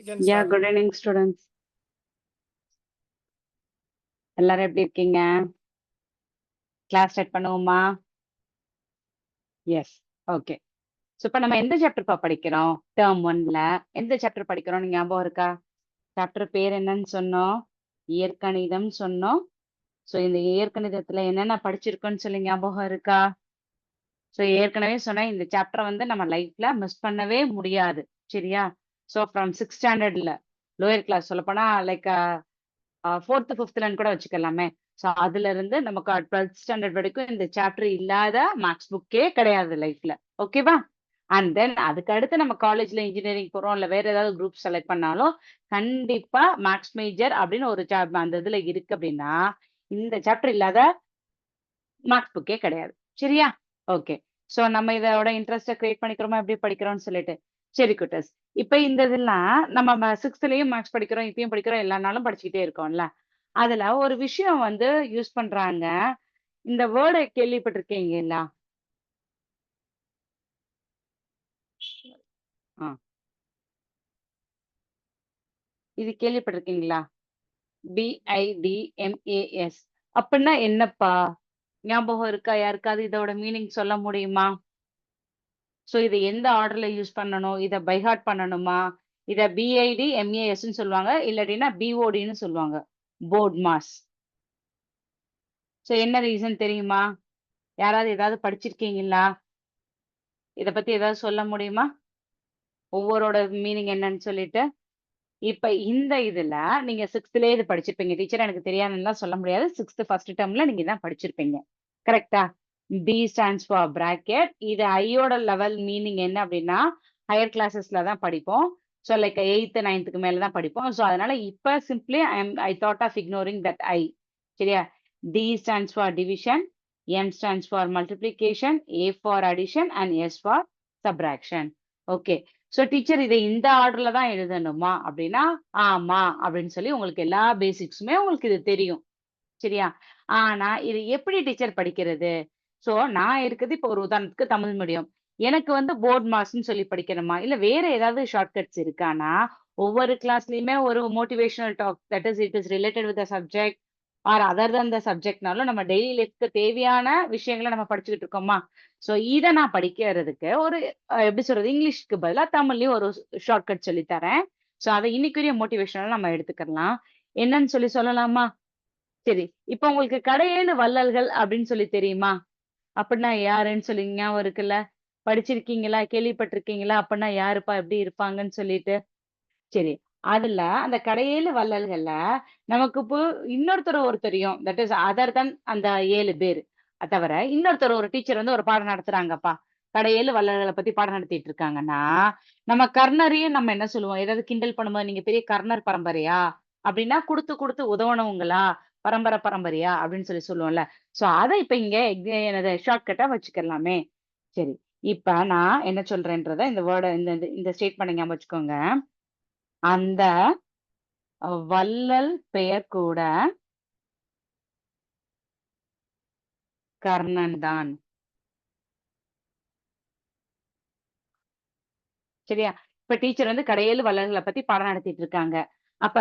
Start. good evening, students. எல்லாரும் எப்படி இருக்கீங்க? கிளாஸ் ஸ்டார்ட் பண்ணுவோமா? எஸ் ஓகே ஸோ இப்போ நம்ம எந்த சாப்டர்ப்பா படிக்கிறோம்? டேர்ம் ஒன்ல எந்த சாப்டர் படிக்கிறோம் ஞாபகம் இருக்கா? சாப்டர் பேர் என்னன்னு சொன்னோம். இயற்கணிதம் சொன்னோம். ஸோ இந்த இயற்கணிதத்துல என்னென்ன படிச்சிருக்கோம்னு சொல்லி ஞாபகம் இருக்கா? ஸோ ஏற்கனவே சொன்னேன் இந்த சாப்டரை வந்து நம்ம லைஃப்ல மிஸ் பண்ணவே முடியாது. சரியா? ஸோ ஃப்ரம் சிக்ஸ் ஸ்டாண்டர்ட்ல லோயர் கிளாஸ் சொல்லப்போனால் லைக் ஃபோர்த்து ஃபிஃப்த்லன்னு கூட வச்சுக்கலாமே. ஸோ அதுல இருந்து நமக்கு டுவெல்த் ஸ்டாண்டர்ட் வரைக்கும் இந்த சாப்டர் இல்லாத மேக்ஸ் புக்கே கிடையாது லைஃப்ல ஓகேவா அண்ட் தென் அதுக்கு அடுத்து நம்ம காலேஜ்ல இன்ஜினியரிங் போகிறோம் இல்லை வேற ஏதாவது குரூப் செலக்ட் பண்ணாலும் கண்டிப்பா மேக்ஸ் மேஜர் அப்படின்னு ஒரு சாப் அந்த இதுல இருக்கு அப்படின்னா இந்த சாப்டர் இல்லாத மேக்ஸ் புக்கே கிடையாது. சரியா? ஓகே சோ நம்ம இதோட இன்ட்ரெஸ்ட கிரியேட் பண்ணிக்கிறோமா? எப்படி படிக்கிறோம்னு சொல்லிட்டு. சரி குட்டஸ் இப்ப இந்த இதெல்லாம் நம்ம சிக்ஸ்த்லயும் மேக்ஸ் படிக்கிறோம் இப்பயும் படிக்கிறோம் எல்லா நாளும் படிச்சுக்கிட்டே இருக்கோம்ல. அதுல ஒரு விஷயம் வந்து யூஸ் பண்றாங்க. இந்த வேர்டை கேள்விப்பட்டிருக்கீங்களா? ஆ. இது கேள்விப்பட்டிருக்கீங்களா? பிஐடிஎம்ஏஎஸ் அப்படின்னா என்னப்பா? ஞாபகம் இருக்கா? யாருக்காவது இதோட மீனிங் சொல்ல முடியுமா? ஸோ இதை எந்த ஆர்டர்ல யூஸ் பண்ணணும்? இதை பைஹார்ட் பண்ணணுமா? இதை பிஐடி எம்ஏஎஸ்ன்னு சொல்லுவாங்க. இல்லாட்டினா பிஓடின்னு சொல்லுவாங்க. போர்ட் மாஸ் ஸோ என்ன ரீசன் தெரியுமா? யாராவது ஏதாவது படிச்சிருக்கீங்களா? இதை பத்தி ஏதாவது சொல்ல முடியுமா? ஒவ்வொருட மீனிங் என்னன்னு சொல்லிட்டு. இப்ப இந்த இதுல நீங்க சிக்ஸ்த்லயே இது படிச்சிருப்பீங்க. டீச்சர் எனக்கு தெரியாதுன்னு சொல்ல முடியாது. சிக்ஸ்த் ஃபர்ஸ்ட் டேர்ம்ல நீங்க தான் படிச்சிருப்பீங்க. கரெக்டா பி ஸ்டாண்ட்ஸ் ஃபார் பிராக்கெட் இது ஐயோட லெவல் மீனிங் என்ன அப்படின்னா ஹையர் கிளாஸஸ்ல தான் படிப்போம். ஸோ லைக் எயித்து நைன்த்துக்கு மேலே தான் படிப்போம். ஸோ அதனால இப்போ simply I am I thought of ignoring that I சரியா? D stands for division M stands for multiplication A for addition and S for subtraction okay so teacher இதை இந்த ஆர்டர்ல தான் எழுதணுமா அப்படின்னா ஆமா அப்படின்னு சொல்லி உங்களுக்கு எல்லா பேசிக்ஸுமே உங்களுக்கு இது தெரியும். சரியா? ஆனா இது எப்படி டீச்சர் படிக்கிறது? சோ நான் இருக்கிறது இப்போ ஒரு உதாரணத்துக்கு தமிழ் மீடியம் எனக்கு வந்து போர்ட் மாஸ்ன்னு சொல்லி படிக்கணுமா? இல்ல வேற ஏதாவது ஷார்ட்கட்ஸ் இருக்கானா? ஒவ்வொரு கிளாஸ்லயுமே ஒரு motivational talk that is it is related with subject or other than the சப்ஜெக்ட்னாலும் நம்ம டெய்லி லைஃப்க்கு தேவையான விஷயங்களை நம்ம படிச்சுக்கிட்டு இருக்கோமா? ஸோ இதை நான் படிக்கிறதுக்கு ஒரு எப்படி சொல்றது இங்கிலீஷ்க்கு பதிலா தமிழ்லயும் ஒரு ஷார்ட்கட் சொல்லி தரேன் ஸோ அதை இன்னைக்குரிய மோட்டிவேஷனல் நம்ம எடுத்துக்கலாம். என்னன்னு சொல்லி சொல்லலாமா? சரி இப்போ உங்களுக்கு கடையேழு வள்ளல்கள் அப்படின்னு சொல்லி தெரியுமா? அப்படின்னா யாருன்னு சொல்லி ஞாபகம் இருக்குல்ல? படிச்சிருக்கீங்களா? கேள்விப்பட்டிருக்கீங்களா? அப்படின்னா யாருப்பா? எப்படி இருப்பாங்கன்னு சொல்லிட்டு. சரி அதுல அந்த கடையேழு வள்ளல்கள்ல நமக்கு இப்போ இன்னொருத்தர் ஒருத்தரையும் தட் இஸ் அதர் தன் அந்த ஏழு பேர். தவிர இன்னொருத்தர் ஒரு டீச்சர் வந்து ஒரு பாடம் நடத்துறாங்கப்பா. கடையேழு வள்ளல்களை பத்தி பாடம் நடத்திட்டு இருக்காங்கன்னா நம்ம கர்ணரையும் நம்ம என்ன சொல்லுவோம்? ஏதாவது கிண்டல் பண்ணும்போது நீங்க பெரிய கர்ணர் பரம்பரையா? அப்படின்னா கொடுத்து கொடுத்து உதவணவங்களா பரம்பரை பரம்பரையா அப்படின்னு சொல்லி சொல்லுவோம்ல. சோ அதை இப்ப இங்க exa- என்னது ஷார்ட்கட்டா வச்சுக்கலாமே. சரி இப்ப நான் என்ன சொல்றேன்றத இந்த வேர்டை இந்த இந்த- இந்த ஸ்டேட்மெண்ட் ஞாபகம் வச்சுக்கோங்க. அந்த வள்ளல் பெயர் கூட கர்ணன் தான். சரியா? இப்ப டீச்சர் வந்து கடையேழு வள்ளல்களை பத்தி பாடம் நடத்திட்டு இருக்காங்க. அப்ப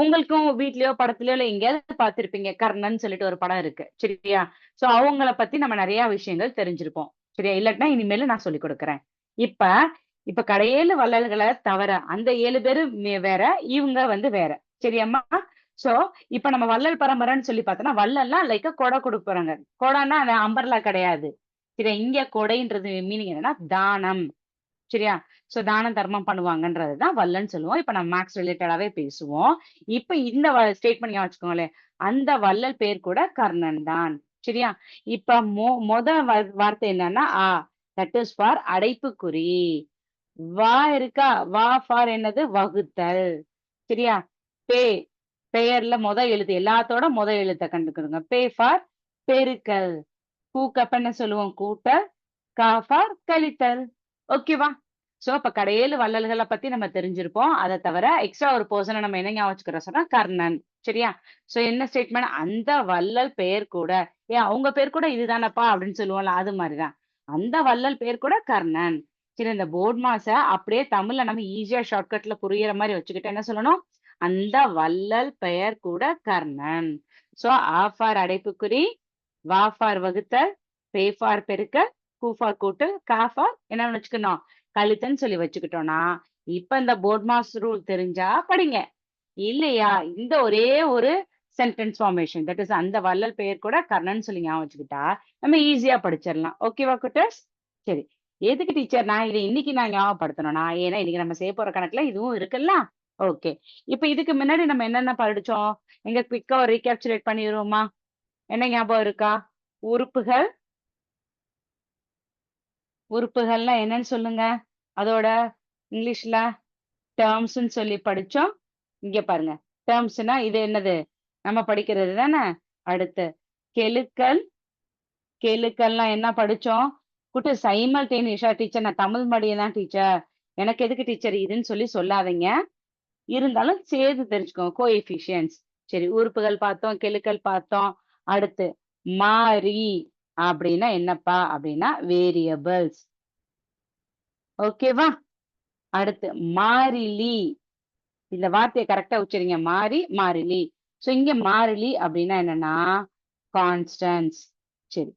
உங்களுக்கும் வீட்லயோ படத்துலயோ இல்ல எங்கேயாவது பார்த்திருப்பீங்க. கர்ணன் சொல்லிட்டு ஒரு படம் இருக்கு. சரியா? சோ அவங்கள பத்தி நம்ம நிறைய விஷயங்கள் தெரிஞ்சிருப்போம். சரியா? இல்லாட்டினா இனிமேல நான் சொல்லி கொடுக்குறேன். இப்ப இப்ப கடையேழு வள்ளல்களை தவிர அந்த ஏழு பேரு வேற இவங்க வந்து வேற. சரியாம்மா? சோ இப்ப நம்ம வள்ளல் பரம்பரைன்னு சொல்லி பார்த்தோம்னா வள்ளல்லாம் லைக் கொடை கொடுக்குறாங்க கொடைன்னா அம்பர்லா கிடையாது. சரியா? இங்க கொடைன்றது மீனிங் என்னன்னா தானம். சரியா? சோ தான தர்மம் பண்ணுவாங்கன்றது தான் வல்லன்னு சொல்லுவோம். இப்ப நம்ம மேக்ஸ் ரிலேட்டடாவே பேசுவோம். இப்ப இந்த ஸ்டேட்மெண்ட் வச்சுக்கோங்களேன். அந்த வள்ளல் பேர் கூட கர்ணன் தான். சரியா? இப்ப மொ மொத வார்த்தை என்னன்னா ஆ தட் இஸ் ஃபார் அடைப்புக்குறி. வா இருக்கா? வா ஃபார் என்னது? வகுத்தல். சரியா? பே பெயர்ல முத எழுத்து எல்லாத்தோட முத எழுத்த கண்டுக்கிடுங்க பே ஃபார் பெருக்கல். கூக்கப்ப என்ன சொல்லுவோம்? கூட்டல். கா ஃபார் கழித்தல். ஓகேவா சோ அப்ப கடையேழு வள்ளல்களை பத்தி நம்ம தெரிஞ்சிருப்போம். அதை தவிர எக்ஸ்ட்ரா ஒரு பர்சனை நம்ம என்ன ஞாபகம் வச்சுக்கிறோம் சொன்னா கர்ணன். சரியா? சோ என்ன ஸ்டேட்மெண்ட் அந்த வள்ளல் பெயர் கூட ஏன் அவங்க பேர் கூட இதுதானப்பா அப்படின்னு சொல்லுவோம்ல அது மாதிரிதான். அந்த வள்ளல் பேர் கூட கர்ணன். சரி இந்த போர்ட் மாச அப்படியே தமிழ்ல நம்ம ஈஸியா ஷார்ட்கட்ல புரியுற மாதிரி வச்சுக்கிட்டு என்ன சொல்லணும்? அந்த வள்ளல் பெயர் கூட கர்ணன். சோ ஆஃபார் அடைப்புக்குறி வாஃபார் வகுத்தல் பேஃபார் பெருக்கல் கூஃபார் கூட்டு காஃபார் என்ன வச்சுக்கணும். கழுத்தன்னு சொல்லி வச்சுக்கிட்டோம்னா இப்ப இந்த போர்ட் மாஸ் ரூல் தெரிஞ்சா படிங்க. இல்லையா? இந்த ஒரே ஒரு சென்டென்ஸ் ஃபார்மேஷன் தட் இஸ் அந்த வள்ளல் பெயர் கூட கர்ணன் சொல்லி ஞாபகம் வச்சுக்கிட்டா நம்ம ஈஸியா படிச்சிடலாம். ஓகேவா குட்டர்ஸ்? சரி. எதுக்கு டீச்சர் நான் இதை இன்னைக்கு நான் ஞாபகப்படுத்தணும்னா ஏன்னா இன்னைக்கு நம்ம செய்ய போற கணக்குல இதுவும் இருக்குல்ல? ஓகே இப்ப இதுக்கு முன்னாடி நம்ம என்னென்ன படிச்சோம்? எங்க குவிக்கா ஒரு ரீகேப்சுலேட் பண்ணிடுவோமா? என்ன ஞாபகம் இருக்கா? உறுப்புகள் உறுப்புகள்னா என்னன்னு சொல்லுங்க? அதோட இங்கிலீஷ்ல டேர்ம்ஸ்ன்னு சொல்லி படிச்சோம். இங்க பாருங்க. டேர்ம்ஸ்னா இது என்னது? நம்ம படிக்கிறது தானே? அடுத்து கெழுக்கள். கெழுக்கள்லாம் என்ன படிச்சோம்? குட்டு சைமல்டேனியஸா டீச்சர் நான் தமிழ் மடியம் தான் டீச்சர் எனக்கு எதுக்கு டீச்சர் இதுன்னு சொல்லி சொல்லாதீங்க. இருந்தாலும் சேர்த்து தெரிஞ்சுக்கோங்க. கோஎஃபிஷியன்ஸ் சரி உறுப்புகள் பார்த்தோம் கெழுக்கள் பார்த்தோம். அடுத்து மாறி. அப்படின்னா என்னப்பா? அப்படின்னா வேரியபிள்ஸ் ஓகேவா அடுத்து மாறிலி. இந்த வார்த்தையை கரெக்டா உச்சரிங்க. மாறி மாறிலி. சோ இங்க மாறிலி அப்படின்னா என்னன்னா கான்ஸ்டன்ஸ் சரி.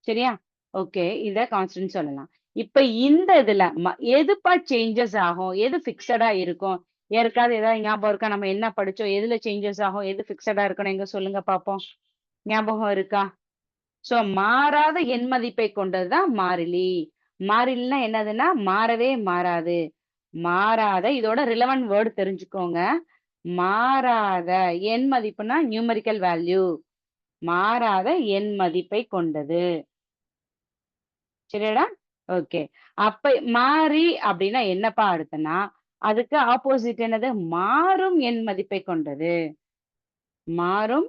சரியா? ஓகே இத கான்ஸ்டன்ட் சொல்லலாம். இப்ப இந்த இதுல ம- எதுப்பா சேஞ்சஸ் ஆகும்? எது பிக்சடா இருக்கும்? யாருக்காவது ஏதாவது ஞாபகம் இருக்கா? நம்ம என்ன படிச்சோம்? எதுல சேஞ்சஸ் ஆகும்? எது பிக்சடா இருக்கணும்? எங்க சொல்லுங்க பாப்போம். ஞாபகம் இருக்கா? சோ மாறாத எண் மதிப்பை கொண்டதுதான் மாறிலி. மாறிலின்னா என்னதுன்னா மாறவே மாறாது. மாறாத இதோட ரிலவெண்ட் வேர்டு தெரிஞ்சுக்கோங்க. மாறாத எண் மதிப்புனா நியூமரிக்கல் வேல்யூ மாறாத எண் மதிப்பை கொண்டது. சரியாடா? ஓகே அப்ப மாறி அப்படின்னா என்னப்பா அடுத்தனா அதுக்கு ஆப்போசிட் என்னது? மாறும் எண் மதிப்பை கொண்டது. மாறும்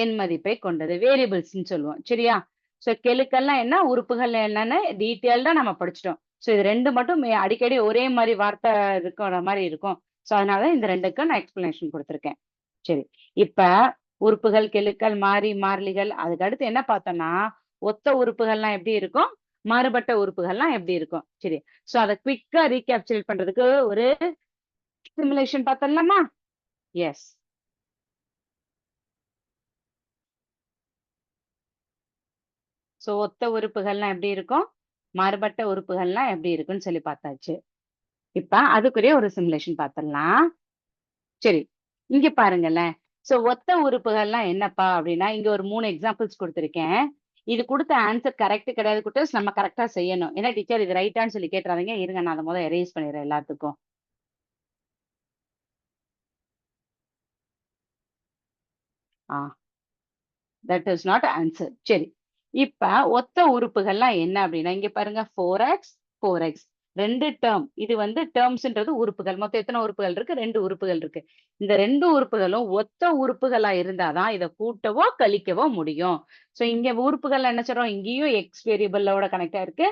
எண் மதிப்பை கொண்டது வேரியபிள்ஸ்ன்னு சொல்லுவோம். சரியா? சோ கெழுக்கெல்லாம் என்ன? உறுப்புகள் என்னன்னு? டீட்டெயில்டா நம்ம படிச்சிட்டோம். சோ இது ரெண்டு மட்டும் அடிக்கடி ஒரே மாதிரி வார்த்தை இருக்கிற மாதிரி இருக்கும். ஸோ அதனால இந்த ரெண்டுக்கும் நான் எக்ஸ்பிளனேஷன் கொடுத்துருக்கேன். சரி. இப்ப உறுப்புகள் கெழுக்கள் மாறி மாறிலிகள் அதுக்கு அடுத்து என்ன பார்த்தோம்னா ஒத்த உறுப்புகள்லாம் எப்படி இருக்கும்? மாறுபட்ட உறுப்புகள்லாம் எப்படி இருக்கும்? சரி. சோ அதை குவிக்கா ரீகேப்சுலேட் பண்றதுக்கு ஒரு சிமுலேஷன் பார்த்தலாமா எஸ் ஸோ ஒத்த உறுப்புகள்லாம் எப்படி இருக்கும்? மாறுபட்ட உறுப்புகள்லாம் எப்படி இருக்குன்னு சொல்லி பார்த்தாச்சு. இப்ப அதுக்குரிய ஒரு சிமுலேஷன் பார்த்துடலாம். சரி இங்க பாருங்களேன். சோ ஒத்த உறுப்புகள்லாம் என்னப்பா அப்படின்னா இங்க ஒரு மூணு எக்ஸாம்பிள்ஸ் கொடுத்துருக்கேன். இது கொடுத்த ஆன்சர் கரெக்ட் கிடையாது. கொடுத்து நம்ம கரெக்டா செய்யணும். ஏன்னா டீச்சர் இது ரைட்டான்னு சொல்லி கேட்டுறாதீங்க. இருங்க நான் அதை முதல்ல எரேஸ் பண்ணிடுறேன் எல்லாத்துக்கும். Ah that is not answer சரி இப்ப ஒத்த உறுப்புகள்லாம் என்ன அப்படின்னா இங்க பாருங்க ஃபோர் எக்ஸ் ஃபோர் எக்ஸ் ரெண்டு டேர்ம் இது வந்து டேர்ம்ஸ்ன்றது உறுப்புகள். மொத்தம் எத்தனை உறுப்புகள் இருக்கு? ரெண்டு உறுப்புகள் இருக்கு. இந்த ரெண்டு உறுப்புகளும் ஒத்த உறுப்புகளா இருந்தாதான் இதை கூட்டவோ கழிக்கவோ முடியும். ஸோ இங்க உறுப்புகள் என்ன சொல்றோம்? இங்கேயும் எக்ஸ் வேரியபிளோட கனெக்டா இருக்கு.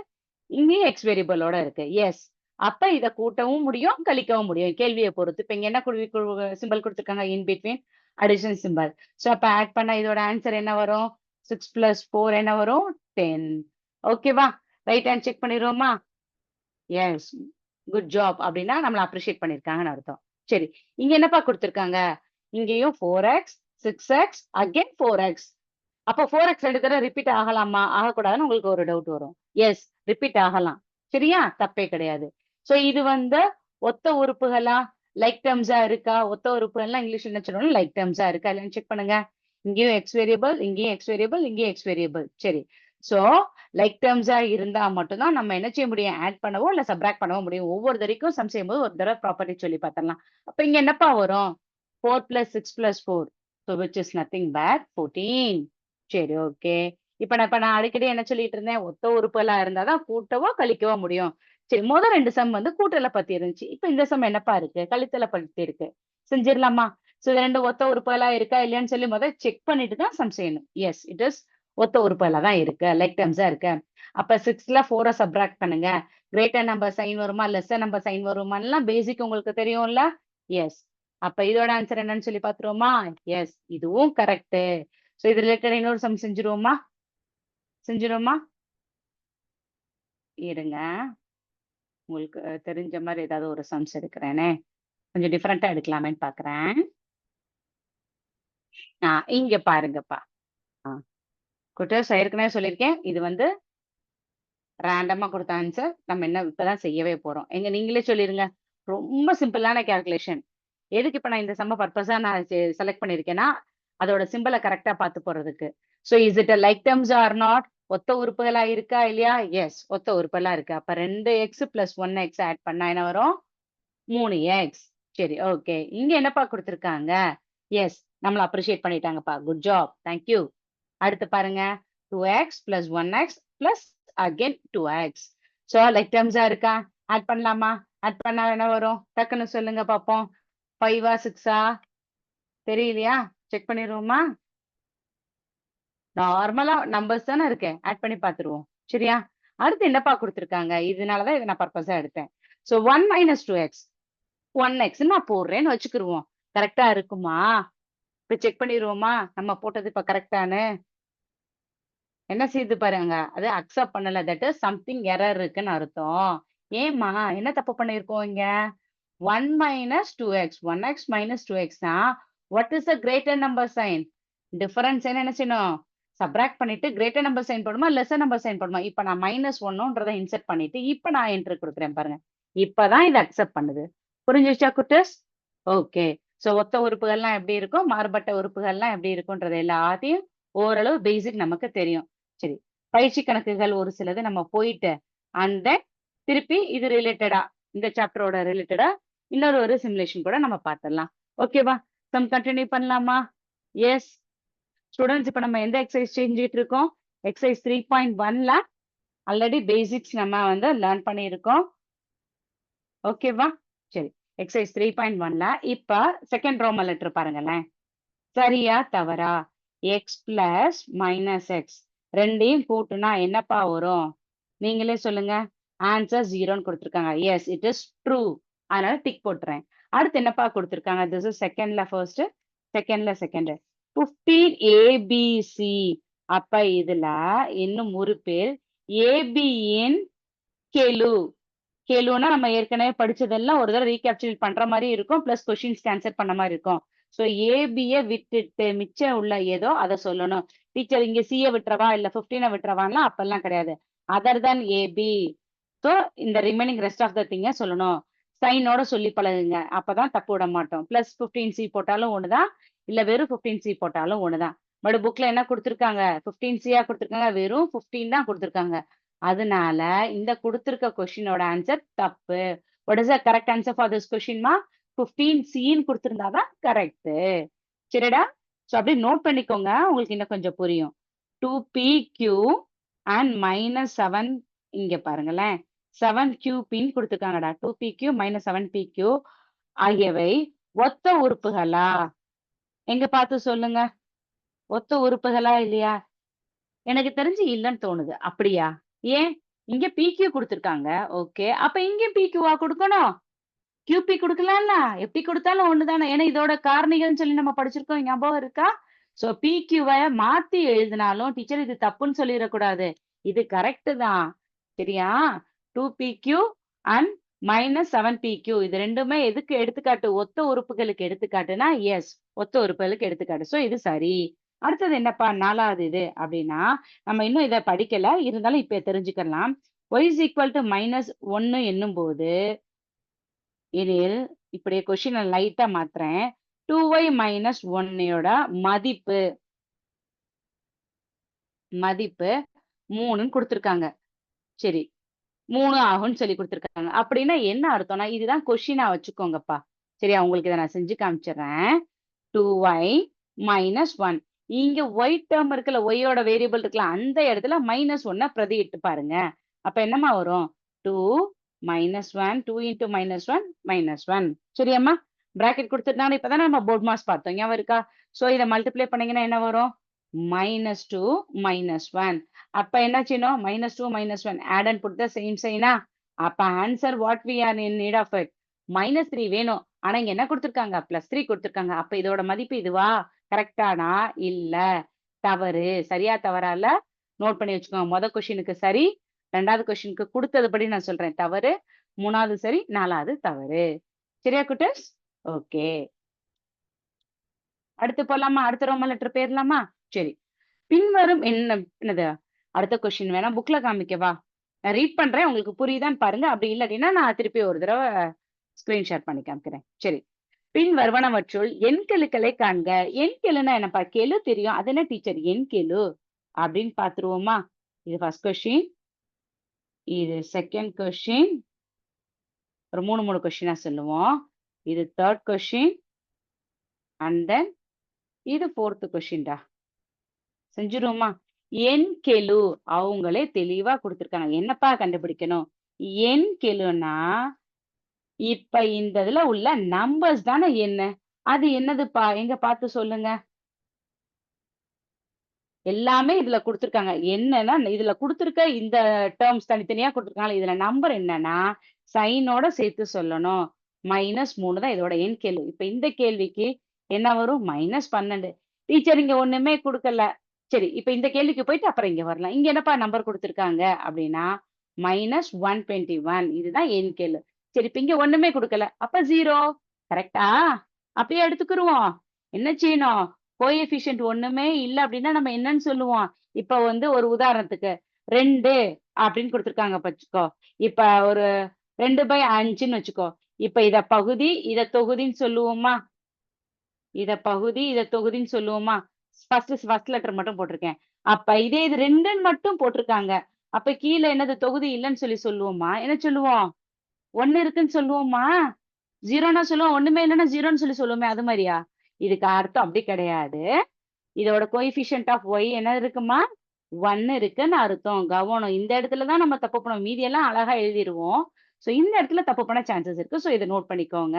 இங்கேயும் எக்ஸ் வேரியபிளோட இருக்கு. எஸ் அப்ப இதை கூட்டவும் முடியும் கழிக்கவும் முடியும். கேள்வியை பொறுத்து. இப்ப இங்க என்ன சிம்பிள் கொடுத்துருக்காங்க? In between addition simple so அப்ப ஆட் பண்ண இதோட ஆன்சர் என்ன வரும்? சிக்ஸ் பிளஸ் ஃபோர் என்ன வரும்? டென் ஓகேவா ரைட் ஹேண்ட் செக் பண்ணிடுவோமா? எஸ் குட் ஜாப் அப்படின்னா நம்மள அப்ரிஷியேட் பண்ணிருக்காங்கன்னு அர்த்தம். சரி. இங்க என்னப்பா கொடுத்துருக்காங்க? இங்கேயும் four x six x again four x அப்போ ஃபோர் எக்ஸ் ரெண்டு தடவை ரிப்பீட் ஆகலாமா? ஆகக்கூடாதுன்னு உங்களுக்கு ஒரு டவுட் வரும். எஸ் ரிப்பீட் ஆகலாம். சரியா? தப்பே கிடையாது. சோ இது வந்து ஒத்த உறுப்புகளா? லைக் டேர்ம்ஸா இருக்கா? ஒத்த உறுப்புகள்லாம் இங்கிலீஷ் என்ன சொல்லணும் லைக் டேர்ம்ஸா இருக்கா? இல்லைன்னு செக் பண்ணுங்க. இங்கேயும் எக்ஸ் வேரியபிள் இங்கேயும் எக்ஸ் வேரியபிள் இங்கேயும் எக்ஸ் வேரியபிள் சரி. ஸோ லைக் டேர்ம்ஸா இருந்தா மட்டும்தான் நம்ம என்ன செய்ய முடியும்? ஆட் பண்ணவோ இல்லை சப்ராக்ட் பண்ணவோ முடியும். ஒவ்வொரு தடவைக்கும் சம் செய்யும்போது ஒரு தடவை ப்ராப்பர்ட்டி சொல்லி பார்த்தலாம் அப்போ இங்க என்னப்பா வரும்? Four plus six plus four so which is nothing but fourteen சரி ஓகே இப்ப நான் இப்ப நான் அடிக்கடி என்ன சொல்லிட்டு இருந்தேன்? ஒத்த உறுப்புலாம் இருந்தால் தான் கூட்டவோ கழிக்கவோ முடியும். சரி முதல் ரெண்டு சம் வந்து கூட்டலை பற்றி இருந்துச்சு. இப்போ இந்த சம் என்னப்பா இருக்கு? கழித்தலை பற்றி இருக்கு. செஞ்சிடலாமா? சோ இது ரெண்டு ஒத்த உறுப்புகளா இருக்கா இல்லையான்னு சொல்லி முதல் செக் பண்ணிட்டு தான் சம் செய்யணும். எஸ் இட் இஸ் ஒத்த உறுப்புகளா தான் இருக்கு. லைக் டேர்ம்ஸா இருக்கு. அப்ப சிக்ஸ்ல ஃபோரை சப்ராக்ட் பண்ணுங்க. கிரேட்டர் நம்பர் சைன் வருமா லெஸ்ஸர் நம்பர் சைன் வருமான்லாம் பேசிக் உங்களுக்கு தெரியும்ல? எஸ் அப்ப இதோட ஆன்சர் என்னன்னு சொல்லி பாத்துருவோமா எஸ் இதுவும் கரெக்ட் சோ இது ரிலேட்டட் இன்னொரு சம் செஞ்சிருவோமா? செஞ்சிருவோமா? இருங்க. உங்களுக்கு தெரிஞ்ச மாதிரி ஏதாவது ஒரு சம்ஸ் எடுக்கிறேனே. கொஞ்சம் டிஃப்ரெண்டா எடுக்கலாமேன்னு பாக்குறேன் ஆஹ் இங்க பாருங்கப்பா. ஆஹ் குட்டர்ஸ் ஏற்கனவே சொல்லியிருக்கேன். இது வந்து ரேண்டமா கொடுத்த ஆன்சர் நம்ம என்ன இப்பதான் செய்யவே போறோம். எங்க நீங்களே சொல்லிருங்க. ரொம்ப சிம்பிளான கால்குலேஷன் எதுக்கு இப்ப நான் இந்த சம்ம பர்பஸா நான் செலக்ட் பண்ணிருக்கேன்னா அதோட சிம்பிளை கரெக்டா பார்த்து போறதுக்கு. So is it like terms or not ஒத்த உறுப்புகளா இருக்கா இல்லையா? எஸ் ஒத்த உறுப்புகளா இருக்கு. அப்ப ரெண்டு x plus one x add பண்ணா என்ன வரும்? மூணு எக்ஸ் சரி ஓகே இங்க என்னப்பா கொடுத்துருக்காங்க? எஸ் நம்மளை அப்ரிஷியேட் பண்ணிட்டாங்கப்பா. குட் ஜாப் தேங்க்யூ அடுத்து பாருங்க. Two x plus one x plus again two x so like டர்ம்ஸா இருக்கா? ஆட் பண்ணலாமா? ஆட் பண்ணா என்ன வரும்? டக்குன்னு சொல்லுங்க பார்ப்போம் ஃபைவா சிக்ஸா தெரியலையா? செக் பண்ணிடுவோமா? நார்மலா நம்பர்ஸ் தானே இருக்கேன் ஆட் பண்ணி பார்த்துருவோம் சரியா? அடுத்து என்னப்பா கொடுத்துருக்காங்க? இதனாலதான் இதை நான் பர்பஸா எடுத்தேன். So one minus two x one x நான் போடுறேன்னு வச்சுக்கிருவோம். கரெக்டா இருக்குமா? இப்ப செக் பண்ணிடுவோமா நம்ம போட்டது இப்ப கரெக்டானு என்ன செய்து பாருங்க. அது அக்செப்ட் பண்ணல. தட் சம்திங் எரர் இருக்குன்னு அர்த்தம். ஏமா என்ன தப்பு பண்ணிருக்கோம் இங்க? One minus two x one x minus two எக்ஸ்னா what is a greater number sign difference என்ன செய்யணும்? சப்ராக்ட் பண்ணிட்டு கிரேட்டர் நம்பர் சைன் போடுமா? லெசர் நம்பர் சைன் போடுமா? இப்ப நான் மைனஸ் ஒன்னுன்றதை இன்செர்ட் பண்ணிட்டு இப்ப நான் என்ட்ரு கொடுக்குறேன் பாருங்க. இப்பதான் இது அக்செப்ட் பண்ணுது. புரிஞ்சிச்சா குட்டஸ்? ஓகே ஸோ ஒத்த உறுப்புகள்லாம் எப்படி இருக்கும்? மாறுபட்ட உறுப்புகள்லாம் எப்படி இருக்கும்ன்றது எல்லாத்தையும் ஓரளவு பேசிக் நமக்கு தெரியும். சரி பயிற்சி கணக்குகள் ஒரு சிலது நம்ம போயிட்டு அந்த திருப்பி இது ரிலேட்டடா இந்த சாப்டரோட ரிலேட்டடா இன்னொரு ஒரு சிமுலேஷன் கூட நம்ம பார்த்துடலாம். ஓகேவா சம் கண்டினியூ பண்ணலாமா? எஸ் ஸ்டூடெண்ட்ஸ் இப்போ நம்ம எந்த எக்ஸசைஸ் செஞ்சுட்டு இருக்கோம்? எக்ஸசைஸ் த்ரீ பாயிண்ட் ஒன்ல ஆல்ரெடி பேசிக்ஸ் நம்ம வந்து லேர்ன் பண்ணியிருக்கோம். ஓகேவா சரி. எக்ஸசைஸ் த்ரீ பாயிண்ட் ஒன்ல இப்ப செகண்ட் ரோம லெட்டர் பாருங்களேன். சரியா தவறா? எக்ஸ் பிளஸ் மைனஸ் எக்ஸ் ரெண்டையும் கூட்டுனா என்னப்பா வரும்? நீங்களே சொல்லுங்க. ஆன்சர் ஜீரோன்னு கொடுத்துருக்காங்க. எஸ் இட் இஸ் ட்ரூ அதனால டிக் போட்டுறேன். அடுத்து என்னப்பா கொடுத்துருக்காங்க? திஸ் இஸ் செகண்ட்ல ஃபர்ஸ்ட் செகண்ட்ல செகண்ட் ஃபிஃப்டீன் ஏபிசி அப்ப இதுல இன்னும் ஒரு பேர் ஏபியின் கெலு கேளுன்னா நம்ம ஏற்கனவே படிச்சதெல்லாம் ஒரு தடவை ரீகேப்சர் பண்ற மாதிரி இருக்கும். பிளஸ் கொஸ்டின்ஸ் ஆன்சர் பண்ண மாதிரி இருக்கும். ஸோ ஏபிய விட்டுட்டு மிச்சம் உள்ள ஏதோ அதை சொல்லணும். டீச்சர் இங்க சிய விட்டுறவா இல்ல பிப்டீனை விட்டுறவான்லாம் அப்பெல்லாம் கிடையாது. அதர் தன் ஏபி ஸோ இந்த remaining rest of the thing சொல்லணும். சைனோட சொல்லி பழகுங்க. அப்பதான் தப்பு விட மாட்டோம். பிளஸ் பிப்டீன் சி போட்டாலும் ஒண்ணுதான். இல்ல வெறும் பிப்டீன் சி போட்டாலும் ஒண்ணுதான். பட் புக்ல என்ன கொடுத்துருக்காங்க? பிப்டீன் சியா கொடுத்துருக்காங்க? வெறும் பிப்டீன் தான் கொடுத்துருக்காங்க. அதனால இந்த கொடுத்துருக்க கொஸ்டினோட ஆன்சர் தப்பு. What is the correct answer for this கொஸ்டின்மா fifteen சின்னு கொடுத்துருந்தாதான் கரெக்ட் சரிடா? ஸோ அப்படியே நோட் பண்ணிக்கோங்க. உங்களுக்கு இன்னும் கொஞ்சம் புரியும். Two p q and minus seven இங்க பாருங்களேன். செவன் கியூ பின்னு கொடுத்துருக்காங்கடா. Two p q minus seven p q ஆகியவை ஒத்த உறுப்புகளா? எங்க பார்த்து சொல்லுங்க? ஒத்த உறுப்புகளா இல்லையா? எனக்கு தெரிஞ்சு இல்லைன்னு தோணுது. அப்படியா? ஏன்? இங்க பிக்யூ கொடுத்துருக்காங்க. ஓகே அப்ப இங்கேயும் பிக்யூவா கொடுக்கணும்? கியூபி கொடுக்கலாம்ல. எப்படி கொடுத்தாலும் ஒண்ணுதானே. ஏன்னா இதோட காரணிகள்னு சொல்லி நம்ம படிச்சிருக்கோம். ஞாபகம் இருக்கா? சோ பிக்யூவை மாத்தி எழுதினாலும் டீச்சர் இது தப்புன்னு சொல்லிடக்கூடாது. இது கரெக்ட் தான். சரியா? Two P Q and minus seven P Q இது ரெண்டுமே எதுக்கு எடுத்துக்காட்டு? ஒத்த உறுப்புகளுக்கு எடுத்துக்காட்டுனா எஸ் ஒத்த உறுப்புகளுக்கு எடுத்துக்காட்டு. சோ இது சரி. அடுத்தது என்னப்பா நாலாவது இது அப்படின்னா நம்ம இன்னும் இதை படிக்கல. இருந்தாலும் இப்ப தெரிஞ்சுக்கலாம். Y is equal to minus ஒன்னு என்னும் போது இதில் இப்படியே கொஸ்டின் லைட்டா மாத்துறேன். டூ ஒய் மைனஸ் ஒன்னையோட மதிப்பு மதிப்பு மூணுன்னு கொடுத்துருக்காங்க. சரி மூணு ஆகும்னு சொல்லி கொடுத்துருக்காங்க. அப்படின்னா என்ன அர்த்தம்னா இதுதான் கொஸ்டினா வச்சுக்கோங்கப்பா. சரியா? உங்களுக்கு இதை நான் செஞ்சு காமிச்சிடுறேன். டூ ஒய் மைனஸ் ஒன் இங்க ஒய் டேர்ம் இருக்குல்ல ஒய்யோட வேரியபிள் இருக்குல்ல அந்த இடத்துல மைனஸ் ஒன்ன பிரதியிட்டு பாருங்க. அப்ப என்னமா வரும்? Two minus one two into minus one minus one சரியாம்மா? பிராக்கெட் கொடுத்துருந்தாங்க இப்பதான் நம்ம போர்ட் மாஸ் பார்த்தோம். ஞாபகம் இருக்கா சோ இதை மல்டிப்ளை பண்ணீங்கன்னா என்ன வரும்? மைனஸ் டூ மைனஸ் ஒன் அப்ப என்ன செய்யணும் minus two minus one add and put the same China அப்ப answer what we are in need of it minus three வேணும். ஆனா இங்க என்ன கொடுத்துருக்காங்க? பிளஸ் த்ரீ கொடுத்துருக்காங்க. அப்ப இதோட மதிப்பு இதுவா? கரெக்டானா இல்ல. தவறு. சரியா தவறால நோட் பண்ணி வச்சுக்கோங்க. மொதல் கொஸ்டினுக்கு சரி ரெண்டாவது கொஸ்டினுக்கு கொடுத்ததுபடி நான் சொல்றேன். தவறு. மூணாவது சரி நாலாவது தவறு. சரியா குட்டஸ்? ஓகே. அடுத்து போலாமா? அடுத்த ரோமன் லெட்டர் போயிடலாமா சரி. பின்வரும் என்ன என்னது? அடுத்த கொஸ்டின் வேணா புக்ல காமிக்கவா? நான் ரீட் பண்றேன். உங்களுக்கு புரியுதான்னு பாருங்க. அப்படி இல்லாட்டினா நான் திருப்பி ஒரு தடவை ஸ்கிரீன் ஷேர் பண்ணி காமிக்கிறேன். சரி. பின் வருவனவற்றுள் என் கெழுக்களை காண்க. என் கெழுனா என்னப்பா? கெழு தெரியும். அது என்ன டீச்சர் என் கெழு. அப்படின்னு பாத்துருவோமா இது ஃபர்ஸ்ட் கொஸ்டின் இது செகண்ட் கொஸ்டின் ஒரு மூணு மூணு கொஸ்டினா சொல்லுவோம். இது தேர்ட் கொஸ்டின் அண்ட் தென் இது ஃபோர்த்து கொஸ்டின்டா செஞ்சிருவோமா? என் கெழு. அவங்களே தெளிவா கொடுத்துருக்காங்க. என்னப்பா கண்டுபிடிக்கணும்? என் கெழுனா இப்ப இந்த இதுல உள்ள நம்பர்ஸ் தானே என்ன? அது என்னதுப்பா? எங்க பார்த்து சொல்லுங்க. எல்லாமே இதுல கொடுத்துருக்காங்க. என்னன்னா இதுல கொடுத்துருக்க இந்த டேர்ம்ஸ் தனித்தனியா கொடுத்துருக்காங்க இதுல நம்பர் என்னன்னா சைனோட சேர்த்து சொல்லணும். மைனஸ் மூணு தான் இதோட என் கேள்வி. இப்ப இந்த கேள்விக்கு என்ன வரும்? மைனஸ் பன்னெண்டு. டீச்சர் இங்க ஒண்ணுமே கொடுக்கல. சரி இப்ப இந்த கேள்விக்கு போயிட்டு அப்புறம் இங்க வரலாம். இங்க என்னப்பா நம்பர் கொடுத்துருக்காங்க அப்படின்னா மைனஸ் ஒன் டுவெண்ட்டி ஒன் இதுதான் என் கேள்வி சரி இப்ப இங்க ஒண்ணுமே கொடுக்கல. அப்ப ஜீரோ கரெக்டா அப்படியே எடுத்துக்கிருவோம். என்ன செய்யணும்? கோஎஃபிஷியன்ட் ஒண்ணுமே இல்ல அப்படின்னா நம்ம என்னன்னு சொல்லுவோம்? இப்ப வந்து ஒரு உதாரணத்துக்கு ரெண்டு அப்படின்னு கொடுத்துருக்காங்க வச்சுக்கோ இப்ப ஒரு ரெண்டு பை அஞ்சுன்னு வச்சுக்கோ. இப்ப இத பகுதி இத தொகுதின்னு சொல்லுவோமா? இத பகுதி இத தொகுதின்னு சொல்லுவோமா? ஃபர்ஸ்ட் ஃபர்ஸ்ட் லெட்டர் மட்டும் போட்டிருக்கேன். அப்ப இதே இது ரெண்டுன்னு மட்டும் போட்டிருக்காங்க. அப்ப கீழே என்னது? தொகுதி இல்லைன்னு சொல்லி சொல்லுவோமா? என்ன சொல்லுவோம்? ஒன்னு இருக்குன்னு சொல்லுவோமா ஜீரோனா சொல்லுவோம். ஒண்ணுமே இல்லைன்னா ஜீரோன்னு சொல்லி சொல்லுவோமே அது மாதிரியா? இதுக்கு அர்த்தம் அப்படி கிடையாது. இதோட கோஎஃபிஷியன்ட் ஆஃப் ஒய் என்ன இருக்குமா? ஒன்னு இருக்குன்னு அர்த்தம். கவனம். இந்த இடத்துல தான் நம்ம தப்பு பண்ணுவோம் மீதி எல்லாம் அழகா எழுதிடுவோம் ஸோ இந்த இடத்துல தப்பு பண்ண சான்சஸ் இருக்கு. ஸோ இதை நோட் பண்ணிக்கோங்க.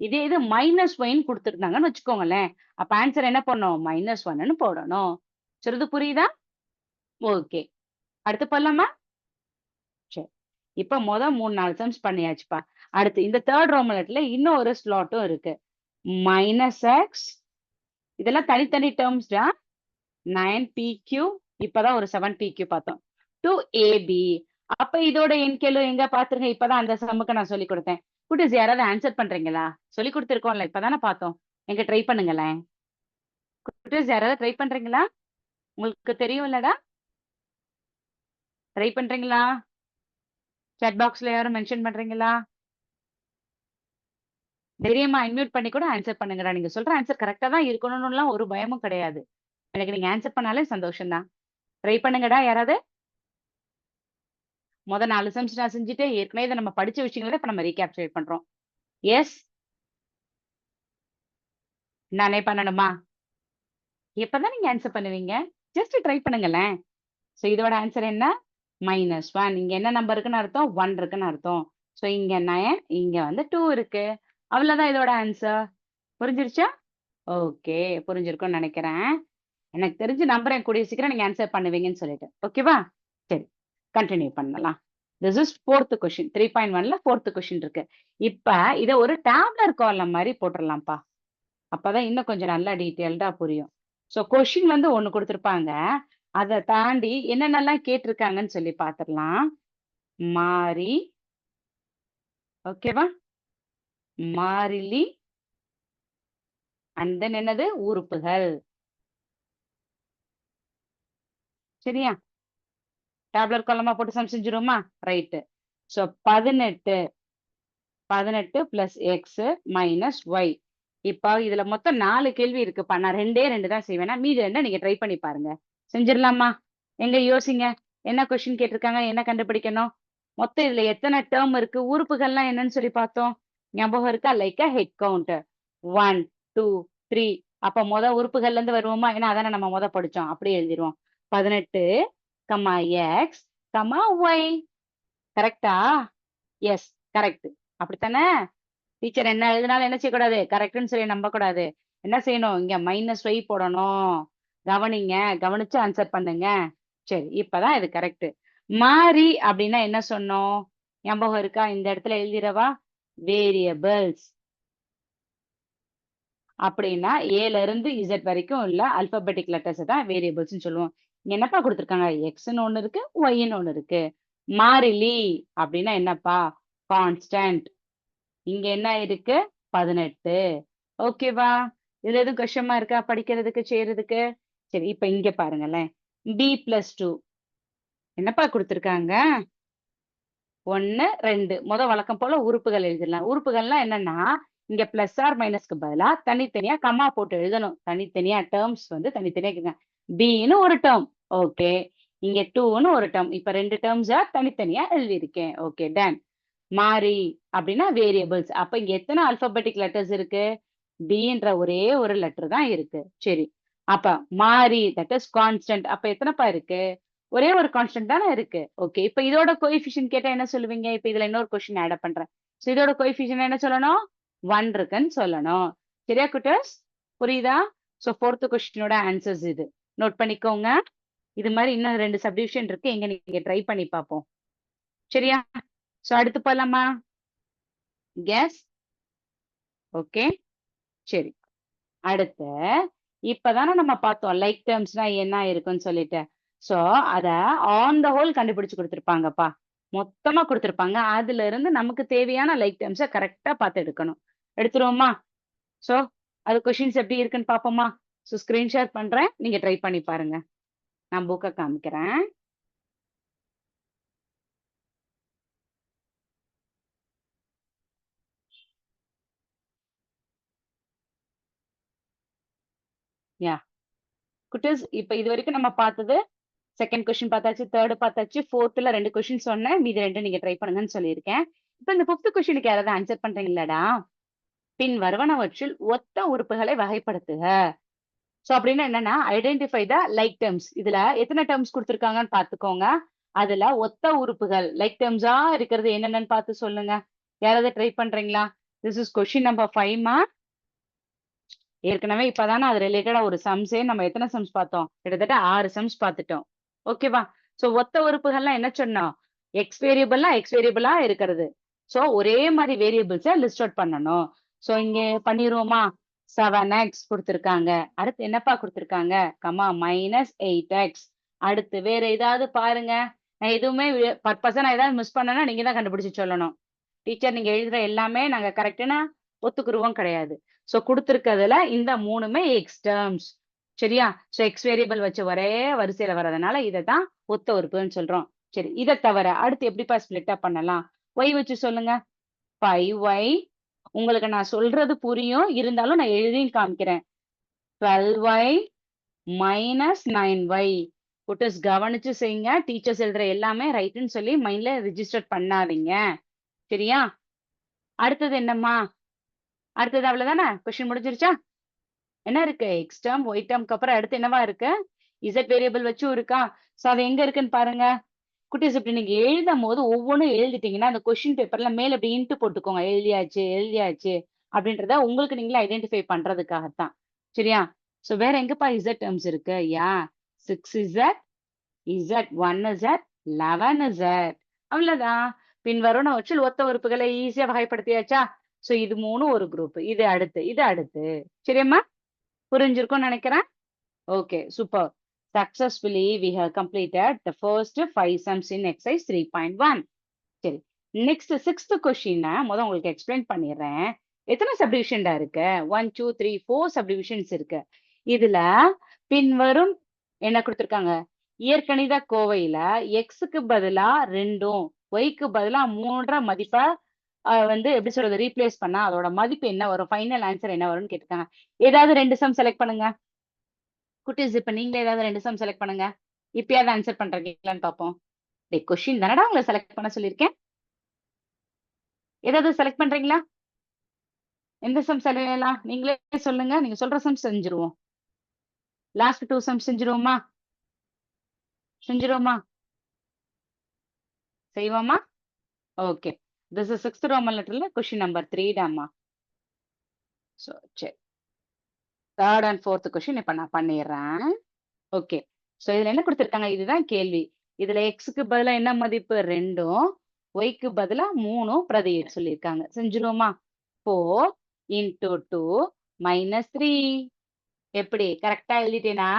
இதே இது மைனஸ் ஒயின்னு கொடுத்துருந்தாங்கன்னு வச்சுக்கோங்களேன். அப்ப ஆன்சர் என்ன பண்ணோம் மைனஸ் ஒன்னு போடணும். சொல்றது புரியுதா? ஓகே அடுத்து போடலாமா? இப்ப மொத மூணு நாலு சம்ஸ் பண்ணியாச்சுப்பா. அடுத்து இந்த தேர்ட் ரோமலெட்ல இன்னும் ஒரு ஸ்லாட்டும் இருக்கு. மைனஸ் எக்ஸ் இதெல்லாம் தனித்தனி டேர்ம்ஸ் தான் நைன் பி கியூ இப்பதான் ஒரு செவன் பி கியூ பார்த்தோம். டூ ஏபி அப்ப இதோட எண்கேலு எங்க பாத்துருங்க இப்பதான் அந்த சம்முக்கு நான் சொல்லி கொடுத்தேன். குட்டீஸ் யாராவது ஆன்சர் பண்றீங்களா? சொல்லி கொடுத்துருக்கோம்ல இப்பதானே பார்த்தோம். எங்க ட்ரை பண்ணுங்களேன். குட்டிஸ் யாராவது ட்ரை பண்றீங்களா? உங்களுக்கு தெரியும் இல்லடா ட்ரை பண்றீங்களா? Chat பாக்ஸ்ல யாரும் மென்ஷன் பண்றீங்களா? தைரியமா அன்மியூட் பண்ணி கூட ஆன்சர் பண்ணுங்கடா. நீங்க சொல்ற ஆன்சர் கரெக்டா தான் இருக்கணும்னுலாம் ஒரு பயமும் கிடையாது. எனக்கு நீங்க ஆன்சர் பண்ணாலே சந்தோஷம் தான் ட்ரை பண்ணுங்கடா யாராவது. முத நாலு செம்ஸ் நான் செஞ்சுட்டு ஏற்கனவே இதை நம்ம படிச்ச விஷயங்களை இப்ப நம்ம ரீகேப்சுலேட் பண்றோம். எஸ் நானே பண்ணணுமா? எப்பதான் நீங்க ஆன்சர் பண்ணுவீங்க? ஜஸ்ட் ட்ரை பண்ணுங்களேன். ஸோ இதோட ஆன்சர் என்ன? மைனஸ் ஒன் இங்க என்ன நம்பர் இருக்குன்னு அர்த்தம்? ஒன் இருக்குன்னு அர்த்தம். ஸோ இங்க நயன் இங்க வந்து டூ இருக்கு. அவ்வளவுதான் இதோட ஆன்சர் புரிஞ்சிருச்சா? ஓகே புரிஞ்சிருக்கும்னு நினைக்கிறேன். எனக்கு தெரிஞ்சு நம்புறேன் கூடிய சீக்கிரம் நீங்க ஆன்சர் பண்ணுவீங்கன்னு சொல்லிட்டு. ஓகேவா சரி கண்டினியூ பண்ணலாம். This is fourth question three point ஒன்ல ஃபோர்த்து கொஷின் இருக்கு. இப்ப இதை ஒரு டேப்லர் காலம் மாதிரி போட்டுடலாம்ப்பா அப்பதான் இன்னும் கொஞ்சம் நல்லா டீட்டெயில்டா புரியும். ஸோ கொஷின் வந்து ஒண்ணு கொடுத்துருப்பாங்க. அதை தாண்டி என்னென்னலாம் கேட்டிருக்காங்கன்னு சொல்லி பார்த்துடலாம் மாறி ஓகேவா? மாறிலி அண்ட் தென் என்னது? உறுப்புகள். சரியா? டேப்லெட் கொல்லமா போட்டு சம் ரைட்டு. ஸோ பதினெட்டு. பதினெட்டு பிளஸ் எக்ஸ் மைனஸ் ஒய் இப்போ இதுல மொத்தம் நாலு கேள்வி இருக்குப்பா. நான் ரெண்டே ரெண்டு தான் செய்வேன்னா மீதி என்ன நீங்க ட்ரை பண்ணி பாருங்க. செஞ்சிடலாமா? எங்க யோசிங்க. என்ன கொஸ்டின் கேட்டிருக்காங்க? என்ன கண்டுபிடிக்கணும்? மொத்தம் இதுல எத்தனை டேர்ம் இருக்கு? உறுப்புகள்லாம் என்னன்னு சொல்லி பார்த்தோம். ஞாபகம் இருக்கா? Like head count one two three அப்ப மொத உறுப்புகள்ல இருந்து வருவோமா? ஏன்னா அதானே நம்ம மொத படிச்சோம். அப்படியே எழுதிருவோம் பதினெட்டு கமா எக்ஸ் கமா ஒய் கரெக்டா எஸ் கரெக்ட் அப்படித்தானே? டீச்சர் என்ன எழுதினாலும் என்ன செய்யக்கூடாது? கரெக்ட்னு சொல்லி நம்ப கூடாது என்ன செய்யணும்? இங்க மைனஸ் ஒய் போடணும். கவனிங்க கவனிச்சு ஆன்சர் பண்ணுங்க. சரி இப்பதான் இது கரெக்ட் மாறி அப்படின்னா என்ன சொன்னோம்? ஞாபகம் இருக்கா? இந்த இடத்துல எழுதிடவா? வேரியபிள்ஸ் அப்படின்னா ஏல இருந்து இசட் வரைக்கும் உள்ள அல்பபெட்டிக் லெட்டர்ஸ் தான் வேரியபிள்ஸ்னு சொல்லுவோம். என்னப்பா கொடுத்துருக்காங்க? எக்ஸ்ன்னு ஒண்ணு இருக்கு ஒய்ன்னு ஒண்ணு இருக்கு. மாறிலி அப்படின்னா என்னப்பா? கான்ஸ்டன்ட் இங்க என்ன இருக்கு பதினெட்டு. ஓகேவா இதுல எதுவும் கஷ்டமா இருக்கா படிக்கிறதுக்கு செய்யறதுக்கு? சரி இப்ப இங்க பாருங்களேன். பி பிளஸ் டூ என்னப்பா கொடுத்துருக்காங்க? ஒன்னு ரெண்டு. முத வழக்கம் போல உறுப்புகள் எழுதிடலாம். உறுப்புகள்லாம் என்னன்னா இங்க பிளஸ் ஆர் மைனஸ்க்கு பதிலா தனித்தனியா கம்மா போட்டு எழுதணும். தனித்தனியா டேர்ம்ஸ் வந்து தனித்தனியா கேட்க பின்னு ஒரு டேர்ம் ஓகே இங்க டூன்னு ஒரு டேர்ம் இப்ப ரெண்டு டேர்ம்ஸா தனித்தனியா எழுதியிருக்கேன். ஓகே டன் மாறி அப்படின்னா வேரியபிள்ஸ் அப்ப இங்க எத்தனை அல்பபெட்டிக் லெட்டர்ஸ் இருக்கு? பின்ற ஒரே ஒரு லெட்டர் தான் இருக்கு. சரி. அப்ப மாறி தட் இஸ் கான்ஸ்டன்ட் அப்ப எத்தனைப்பா இருக்கு? ஒரே ஒரு கான்ஸ்டன்ட் தானே இருக்கு. ஓகே இப்ப இதோட கோஎஃபிஷியன் கேட்டா என்ன சொல்லுவீங்க? இப்ப இதுல இன்னொரு கொஸ்டின் ஆட் பண்றேன். ஸோ இதோட கோஎஃபிஷியன் என்ன சொல்லணும்? ஒன் இருக்குன்னு சொல்லணும். சரியா குட்டர்ஸ் புரியுதா? ஸோ ஃபோர்த்து கொஸ்டினோட ஆன்சர்ஸ் இது. நோட் பண்ணிக்கோங்க. இது மாதிரி இன்னும் ரெண்டு சப்டிவிஷன் இருக்கு. எங்க நீங்க ட்ரை பண்ணி பார்ப்போம். சரியா? ஸோ அடுத்து போலாமா? கேஸ் ஓகே சரி. அடுத்து இப்பதானே நம்ம பார்த்தோம் லைக் டேர்ம்ஸ்னா என்ன இருக்குன்னு சொல்லிட்டு. சோ அத ஆன் த ஹோல் கண்டுபிடிச்சு கொடுத்துருப்பாங்கப்பா. மொத்தமா கொடுத்துருப்பாங்க. அதுல இருந்து நமக்கு தேவையான லைக் டேர்ம்ஸை கரெக்டா பார்த்து எடுக்கணும். எடுத்துருவோமா? சோ அது கொஷின்ஸ் எப்படி இருக்குன்னு பாப்போமா ஸோ ஸ்கிரீன் ஷேர் பண்றேன். நீங்க ட்ரை பண்ணி பாருங்க. நான் புக்கை காமிக்கிறேன். யா குட்டீஸ் இப்ப இது வரைக்கும் நம்ம பார்த்தது செகண்ட் கொஸ்டின் பார்த்தாச்சு தேர்டு பார்த்தாச்சு ஃபோர்த்துல ரெண்டு கொஸ்டின் சொன்னேன். மீதி ரெண்டு நீங்க ட்ரை பண்ணுங்கன்னு சொல்லியிருக்கேன். இப்ப இந்த ஃபிஃப்த் கொஸ்டினுக்கு யாராவது ஆன்சர் பண்றீங்களாடா? பின் வருவனவற்றில் ஒத்த உறுப்புகளை வகைப்படுத்துக. சோ அப்படின்னா என்னன்னா ஐடென்டிஃபை த லைக் டேர்ம்ஸ் இதுல எத்தனை டேர்ம்ஸ் கொடுத்துருக்காங்கன்னு பாத்துக்கோங்க அதுல ஒத்த உறுப்புகள் லைக் டேர்ம்ஸா இருக்கிறது என்னென்னு பார்த்து சொல்லுங்க. யாராவது ட்ரை பண்றீங்களா? This is question number five mark ஏற்கனவே இப்பதானே அது ரிலேட்டடா ஒரு சம்ஸே நம்ம எத்தனை சம்ஸ் பார்த்தோம்? கிட்டத்தட்ட ஆறு சம்ஸ் பார்த்துட்டோம். ஓகேவா சோ ஒத்த உறுப்புகள்லாம் என்ன சொன்னோம் எக்ஸ் வேரியபிள்னா எக்ஸ் வேரியபிளா இருக்கிறது. சோ ஒரே மாதிரி வேரியபிள்ஸை லிஸ்ட் அவுட் பண்ணணும். சோ இங்க பண்ணிடுவோமா செவன் எக்ஸ் கொடுத்துருக்காங்க. அடுத்து என்னப்பா கொடுத்துருக்காங்க? கமா மைனஸ் எயிட் எக்ஸ் அடுத்து வேற ஏதாவது பாருங்க. நான் எதுவுமே பர்பஸா நான் ஏதாவது மிஸ் பண்ணனா நீங்க தான் கண்டுபிடிச்சு சொல்லணும். டீச்சர் நீங்க எழுதுற எல்லாமே நாங்க கரெக்டுனா ஒத்துக்குருவோம் கிடையாது. ஸோ கொடுத்துருக்கிறதுல இந்த மூணுமே எக்ஸ் டேர்ம்ஸ் சரியா? ஸோ எக்ஸ் வேரியபிள் வச்சு ஒரே வரிசையில வர்றதுனால இதை தான் ஒத்த உறுப்புன்னு சொல்றோம். சரி இதை தவிர அடுத்து எப்படிப்பா ஸ்பிளிட்டா பண்ணலாம்? ஒய் வச்சு சொல்லுங்க. ஃபைவ் ஒய் உங்களுக்கு நான் சொல்றது புரியும். இருந்தாலும் நான் எழுதியும் காமிக்கிறேன். Twelve y minus nine y புட்டஸ் கவனிச்சு செய்யுங்க. டீச்சர்ஸ் எழுதுற எல்லாமே ரைட்டுன்னு சொல்லி மைண்ட்ல ரிஜிஸ்டர் பண்ணாதீங்க. சரியா? அடுத்தது என்னம்மா? அடுத்தது அவ்வளவுதானே? கொஸ்டின் முடிஞ்சிருச்சா? என்ன இருக்கு? எக்ஸ் டேர்ம் ஒய் டேர்ம்க்கு அப்புறம் அடுத்து என்னவா இருக்கு? இசட் வேரியபிள் வச்சும் இருக்கா? சோ அது எங்க இருக்குன்னு பாருங்க. குட்டீஸ் இப்படி நீங்க எழுதும் போது ஒவ்வொன்றும் எழுதிட்டீங்கன்னா அந்த கொஸ்டின் பேப்பர்ல மேல இப்படி இன்ட்டு போட்டுக்கோங்க. எழுதியாச்சு எழுதியாச்சு அப்படின்றத உங்களுக்கு நீங்களே ஐடென்டிஃபை பண்றதுக்காகத்தான். சரியா? சோ வேற எங்கப்பா இசட் டேர்ம்ஸ் இருக்கு? யா? Six z z one z eleven z அவ்வளவுதான். பின் வருணவற்றில் ஒத்த உறுப்புகளை ஈஸியா வகைப்படுத்தியாச்சா? சோ இது மூணு ஒரு குரூப் இது அடுத்து இது அடுத்து. சரியாம்மா புரிஞ்சிருக்கும்னு நினைக்கிறேன்? Okay super successfully we have completed the first five sums in exercise three point one சரி நெக்ஸ்ட் சிக்ஸ்த் கொஷினை முதல் உங்களுக்கு எக்ஸ்பிளைன் பண்ணிடுறேன். எத்தனை சப்டிவிஷன்டா இருக்கு? One two three four subdivisions இருக்கு. இதுல பின்வரும் என்ன கொடுத்துருக்காங்க? இயற்கணித கோவையில எக்ஸுக்கு பதிலா ரெண்டும் ஒய்க்கு பதிலா மூன்றரை மதிப்பை வந்து எப்படி சொல்றது ரீப்ளேஸ் பண்ணா அதோட மதிப்பு என்ன வரும்? ஃபைனல் ஆன்சர் என்ன வரும்னு கேட்டிருக்காங்க. ஏதாவது ரெண்டு சம் செலக்ட் பண்ணுங்க. குட்டீஸ் இப்ப நீங்களே ஏதாவது ரெண்டு சம் செலக்ட் பண்ணுங்க. இப்பயாவது ஆன்சர் பண்றீங்களான்னு பார்ப்போம் டே கொஷின் தானடா உங்களை செலக்ட் பண்ண சொல்லியிருக்கேன். ஏதாவது செலக்ட் பண்றீங்களா? எந்த சம் செலக்ட் நீங்களே சொல்லுங்க. நீங்க சொல்ற சம் செஞ்சிருவோம். லாஸ்ட் டூ சம் செஞ்சிருவோமா? செஞ்சிருவோமா? செய்வோமா? Okay this is sixth roman லெட்டர்ல கொஸ்டின் நம்பர் த்ரீ டாமா ஸோ சரி தேர்ட் அண்ட் ஃபோர்த் கொஸ்டின் இப்ப நான் பண்ணிடுறேன். ஓகே ஸோ இதுல என்ன கொடுத்துருக்காங்க? இதுதான் கேள்வி. இதுல எக்ஸுக்கு பதிலா என்ன மதிப்பு? ரெண்டும். ஒய்க்கு பதிலா மூணும் பிரதி சொல்லியிருக்காங்க. செஞ்சிருவோமா? Four into two minus three எப்படி? கரெக்டா எழுதிட்டேனா?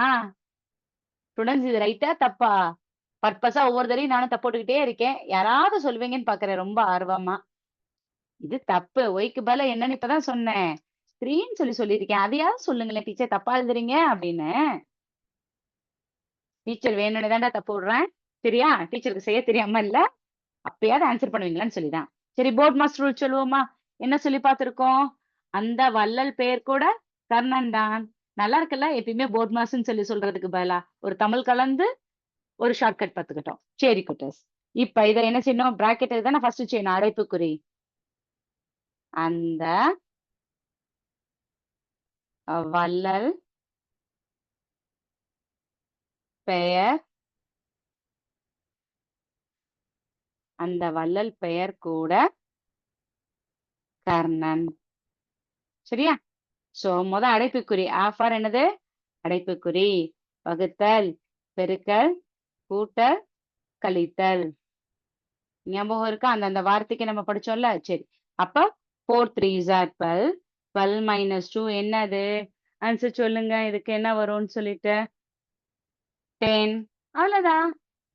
ஸ்டூடெண்ட்ஸ் இது ரைட்டா தப்பா? பர்பஸா ஒவ்வொரு தடையும் நானும் தப்போட்டுக்கிட்டே இருக்கேன். யாராவது சொல்லுவீங்கன்னு பாக்குறேன் ரொம்ப ஆர்வமா. இது தப்பு. ஒய்க்கு பல என்னன்னு இப்பதான் சொன்னேன். ஸ்கிரீன் சொல்லி சொல்லியிருக்கேன். அதையாவது சொல்லுங்களேன் டீச்சர். தப்பா எழுதுறீங்க அப்படின்னு. டீச்சர் வேணும்னு தான்டா தப்பு விடுறேன். சரியா? டீச்சருக்கு செய்ய தெரியாம இல்ல. அப்பயாவது ஆன்சர் பண்ணுவீங்களான்னு சொல்லிதான். சரி போர்ட் மாஸ்டர் ரூல் சொல்லுவோமா? என்ன சொல்லி பார்த்திருக்கோம்? அந்த வள்ளல் பெயர் கூட கர்ணன் தான் நல்லா இருக்குல்ல? எப்பயுமே போர்ட் மாஸ்டர்னு சொல்லி சொல்றதுக்கு பதிலா. ஒரு தமிழ் கலந்து ஒரு ஷார்ட்கட் பார்த்துக்கிட்டோம். சரி குட்டஸ் இப்ப இதை என்ன செய்யணும்? பிராக்கெட் தானே ஃபர்ஸ்ட் செய்யணும். அடைப்புக்குறி அந்த வள்ளல் பெயர் அந்த வள்ளல் பெயர் கூட கர்ணன். சரியா? சோ முத அடைப்புக்குறி. ஆஃபார் என்னது? அடைப்புக்குறி. வகுத்தல். பெருக்கல். கூட்ட கழித்தல். ஞாபகம் இருக்கா? அந்த அந்த வார்த்தைக்கு நம்ம படிச்சோம்ல? சரி. அப்ப ஃபோர் த்ரீ ஜார் டுவெல் டுவெல் மைனஸ் டூ என்னது? ஆன்சர் சொல்லுங்க. இதுக்கு என்ன வரும்னு சொல்லிட்டு. டென் அவ்வளவுதான்.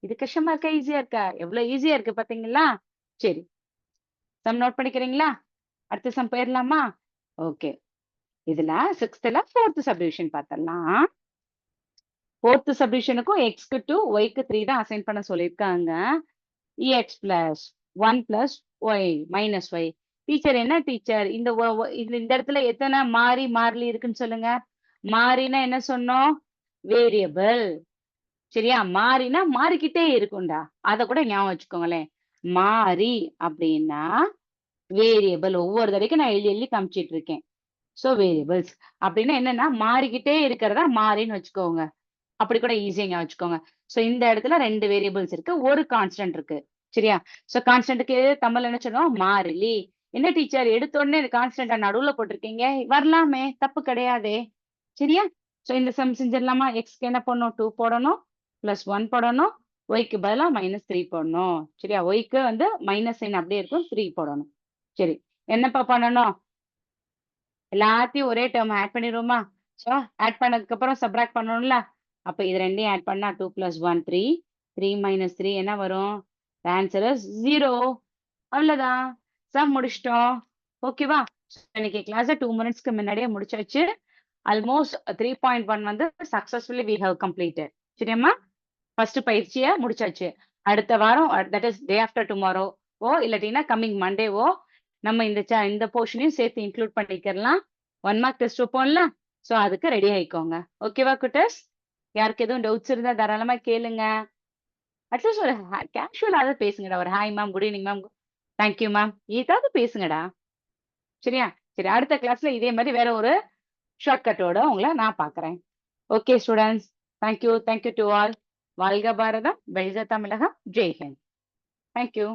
இது கஷ்டமா இருக்கா? ஈஸியா இருக்கா? எவ்வளவு ஈஸியா இருக்கு பாத்தீங்களா? சரி. சம் நோட் பண்ணிக்கிறீங்களா? அடுத்த சம் போயிடலாமா ஓகே இதுல சிக்ஸ்த்ல ஃபோர்த் சப்டிவிஷன் பார்த்தலாம் ஃபோர்த் சப்டிஷனுக்கும் எக்ஸ்க்கு டூ ஒய்க்கு த்ரீ தான் அசைன் பண்ண சொல்லியிருக்காங்க. இஎக்ஸ் plus one plus y minus y teacher என்ன டீச்சர் இந்த ஒ- இந்த இடத்துல எத்தனை மாறி மாறிலி இருக்குன்னு சொல்லுங்க. மாறினா என்ன சொன்னோம்? வேரியபிள் சரியா? மாறினா மாறிக்கிட்டே இருக்கும்டா. அதை கூட ஞாபகம் வச்சுக்கோங்களேன். மாறி அப்படின்னா வேரியபிள் ஒவ்வொரு தடவைக்கும் நான் எழுதி எழுதி காமிச்சிட்டு இருக்கேன். ஸோ வேரியபிள்ஸ் அப்படின்னா என்னன்னா மாறிக்கிட்டே இருக்கிறதா மாறின்னு வச்சுக்கோங்க. அப்படி கூட ஈஸியாக வச்சுக்கோங்க. ஸோ இந்த இடத்துல ரெண்டு வேரியபிள்ஸ் இருக்கு. ஒரு கான்ஸ்டன்ட் இருக்கு. சரியா? ஸோ கான்ஸ்டன்ட்டுக்கு தமிழ்ல என்ன சொல்லுவோம்? மாறிலி. என்ன டீச்சர் எடுத்த உடனே கான்ஸ்டன்டா நடுவுல போட்டிருக்கீங்க. வரலாமே. தப்பு கிடையாதே. சரியா? ஸோ இந்த சம் செஞ்சிடலாமா? எக்ஸ்க்கு என்ன பண்ணணும் டூ போடணும். பிளஸ் ஒன் போடணும். ஒய்க்கு பதிலா மைனஸ் த்ரீ போடணும். சரியா? ஒய்க்கு வந்து மைனஸ் சைன் அப்படியே இருக்கும். த்ரீ போடணும். சரி. என்னப்பா பண்ணணும்? எல்லாத்தையும் ஒரே டேர்ம் ஆட் பண்ணிடுவோமா? ஸோ ஆட் பண்ணதுக்கு அப்புறம் சப்ராக்ட் பண்ணணும்ல? அப்ப இது ரெண்டையும் ஆட் பண்ணா two plus one three three minus three என்ன வரும்? ஆன்சர் ஜீரோ அவ்வளவுதான். சம் முடிச்சிட்டோம். ஓகேவா இன்னைக்கு கிளாஸ் டூ மினிட்ஸ்க்கு முன்னாடியே முடிச்சாச்சு. ஆல்மோஸ்ட் த்ரீ பாயிண்ட் ஒன் வந்து சக்ஸஸ்ஃபுல்லி வி ஹவ் கம்ப்ளீட்டட் சரியாம்மா? ஃபர்ஸ்ட் பயிற்சியை முடிச்சாச்சு. அடுத்த வாரம் that is day after tomorrow ஓ இல்லாட்டினா கம்மிங் மண்டேவோ நம்ம இந்த இந்த போர்ஷனையும் சேர்த்து இன்க்ளூட் பண்ணிக்கிறலாம் ஒன் மார்க் டெஸ்ட் வைப்போம்ல? ஸோ அதுக்கு ரெடி ஆயிக்கோங்க. ஓகேவா குட்டஸ்? யாருக்கு எதுவும் டவுட்ஸ் இருந்தா தாராளமா கேளுங்க. அட்லீஸ்ட் ஒரு கேஷுவலாவது பேசுங்கடா. ஒரு hi ma'am good evening ma'am thank you ma'am ஏதாவது பேசுங்கடா. சரியா? சரி அடுத்த கிளாஸ்ல இதே மாதிரி வேற ஒரு ஷார்ட்கட்டோட உங்களை நான் பாக்குறேன். Okay students thank you thank you to all வாழ்க பாரதம். வெல்க தமிழகம். ஜெய்ஹிந்த் தேங்க்யூ